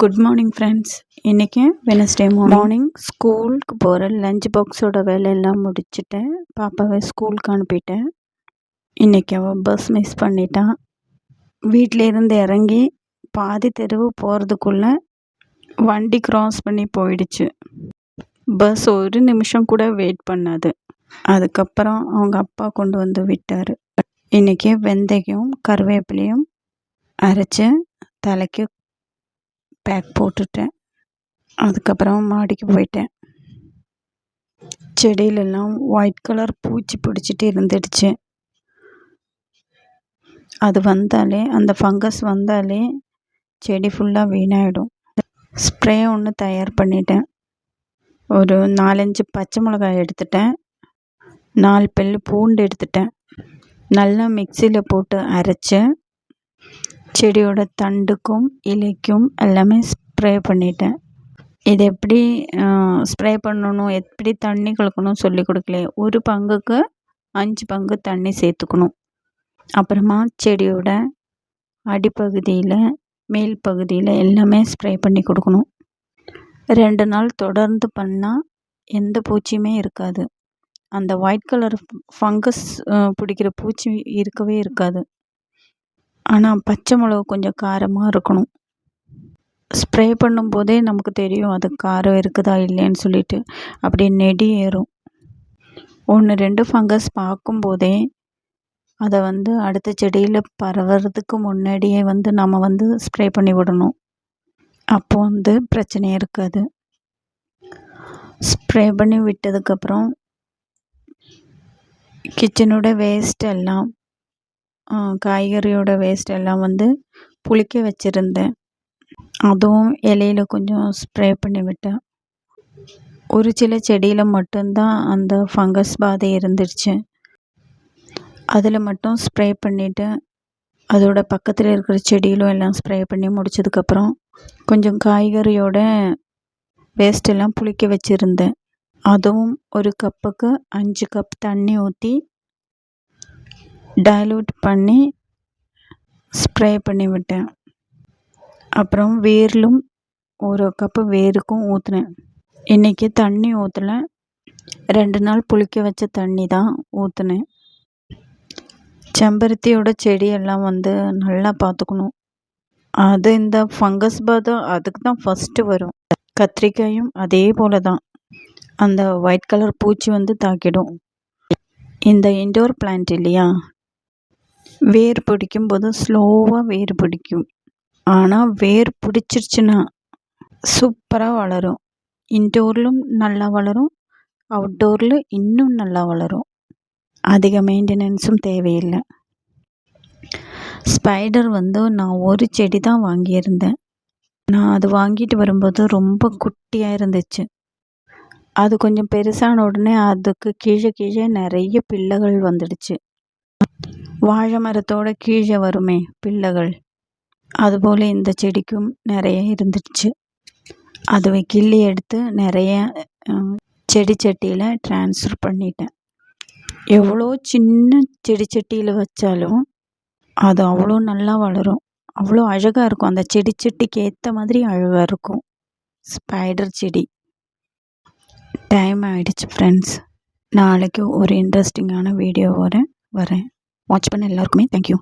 Good morning friends இன்றைக்கி Wednesday morning ஸ்கூலுக்கு போகிற லஞ்ச் பாக்ஸோட வேலையெல்லாம் முடிச்சுட்டேன். பாப்பாவை ஸ்கூலுக்கு அனுப்பிட்டேன். இன்றைக்கி அவள் பஸ் மிஸ் பண்ணிட்டான் வீட்டிலேருந்து இறங்கி பாதி தெருவு போகிறதுக்குள்ளே வண்டி க்ராஸ் பண்ணி போயிடுச்சு. பஸ் ஒரு நிமிஷம் கூட வெயிட் பண்ணாது. அதுக்கப்புறம் அவங்க அப்பா கொண்டு வந்து விட்டார். இன்றைக்கி வெந்தயம் கருவேப்பிலையும் அரைச்சி தலைக்கு பேக் போட்டுட்டேன். அதுக்கப்புறம் மாடிக்கு போயிட்டேன். செடியிலெல்லாம் ஒயிட் கலர் பூச்சி பிடிச்சிட்டு இருந்துடுச்சு. அது வந்தாலே அந்த ஃபங்கஸ் வந்தாலே செடி ஃபுல்லாக வீணாயிடும். ஸ்ப்ரே ஒன்று தயார் பண்ணிட்டேன். ஒரு நாலஞ்சு பச்சை மிளகாய் எடுத்துட்டேன். நாலு பல் பூண்டு எடுத்துட்டேன். நல்லா மிக்சியில் போட்டு அரைச்சி செடியோட தண்டுக்கும் இலைக்கும் எல்லாமே ஸ்ப்ரே பண்ணிட்டேன். இது எப்படி ஸ்ப்ரே பண்ணணும் எப்படி தண்ணி கலக்கணும் சொல்லி கொடுக்கல ஒரு பங்குக்கு அஞ்சு பங்கு தண்ணி சேர்த்துக்கணும். அப்புறமா செடியோட அடிப்பகுதியில் மேல் பகுதியில் எல்லாமே ஸ்ப்ரே பண்ணி கொடுக்கணும். ரெண்டு நாள் தொடர்ந்து பண்ணால் எந்த பூச்சியுமே இருக்காது. அந்த ஒயிட் கலர் ஃபங்கஸ் பிடிக்கிற பூச்சி இருக்கவே இருக்காது. ஆனால் பச்சை மிளகு கொஞ்சம் காரமாக இருக்கணும். ஸ்ப்ரே பண்ணும்போதே நமக்கு தெரியும் அது காரம் இருக்குதா இல்லைன்னு சொல்லிட்டு. அப்படியே நெடி ஏறும். ஒன்று ரெண்டு ஃபங்கஸ் பார்க்கும்போதே அதை வந்து அடுத்த செடியில் பரவுறதுக்கு முன்னாடியே வந்து நம்ம வந்து ஸ்ப்ரே பண்ணி விடணும். அப்போ வந்து பிரச்சனையே இருக்காது. ஸ்ப்ரே பண்ணி விட்டதுக்கப்புறம் கிச்சனோட வேஸ்ட் எல்லாம் காய்கறியோட வேஸ்ட் எல்லாம் வந்து புளிக்க வச்சுருந்தேன். அதுவும் இலையில கொஞ்சம் ஸ்ப்ரே பண்ணி விட்டேன். ஒரு சில செடியில் மட்டும்தான் அந்த ஃபங்கஸ் பாதை இருந்துருச்சு அதில் மட்டும் ஸ்ப்ரே பண்ணிவிட்டு அதோட பக்கத்தில் இருக்கிற செடியிலும் எல்லாம் ஸ்ப்ரே பண்ணி முடிச்சதுக்கப்புறம் கொஞ்சம் காய்கறியோட வேஸ்ட் எல்லாம் புளிக்க வச்சுருந்தேன். அதுவும் ஒரு கப்புக்கு அஞ்சு கப் தண்ணி ஊற்றி டைலூட் பண்ணி ஸ்ப்ரே பண்ணி விட்டேன். அப்புறம் வேர்லும் ஒரு கப்பு வேருக்கும் ஊற்றுனேன் இன்றைக்கி தண்ணி ஊற்றலை ரெண்டு நாள் புளிக்க வச்ச தண்ணி தான் ஊற்றுனேன் செம்பருத்தியோட செடியெல்லாம் வந்து நல்லா பார்த்துக்கணும் அது இந்த ஃபங்கஸ் பாதம் அதுக்கு தான் ஃபஸ்ட்டு வரும். கத்திரிக்காயும் அதே போல் தான். அந்த ஒயிட் கலர் பூச்சி வந்து தாக்கிடும். இந்த இன்டோர் பிளான்ட் இல்லையா? வேர் பிடிக்கும் போது ஸ்லோவாக வேர் பிடிக்கும். ஆனால் வேர் பிடிச்சிருச்சுன்னா சூப்பராக வளரும். இன்டோர்லும் நல்லா வளரும். அவுட்டோரில் இன்னும் நல்லா வளரும். அதிக மெயின்டெனன்ஸும் தேவையில்லை. ஸ்பைடர் வந்து நான் ஒரு செடி தான் வாங்கியிருந்தேன். நான் அது வாங்கிட்டு வரும்போது ரொம்ப குட்டியாக இருந்துச்சு. அது கொஞ்சம் பெருசான உடனே அதுக்கு கீழே கீழே நிறைய பிள்ளைகள் வந்துடுச்சு. வாழை மரத்தோட கீழே வருமே பிள்ளைகள். அதுபோல் இந்த செடிக்கும் நிறைய இருந்துச்சு. அதுவை கிள்ளி எடுத்து நிறைய செடி சட்டியில் ட்ரான்ஸ்ஃபர் பண்ணிட்டேன். எவ்வளோ சின்ன செடி சட்டியில் வச்சாலும் அது அவ்வளோ நல்லா வளரும். அவ்வளோ அழகாக இருக்கும். அந்த செடி சட்டிக்கு ஏற்ற மாதிரி அழகாக இருக்கும். ஸ்பைடர் செடி. டைம் ஆகிடுச்சு ஃப்ரெண்ட்ஸ் நாளைக்கு ஒரு இன்ட்ரெஸ்டிங்கான வீடியோ வரேன் வரேன். வாட்ச் பண்ண எல்லாருக்குமே தேங்க்யூ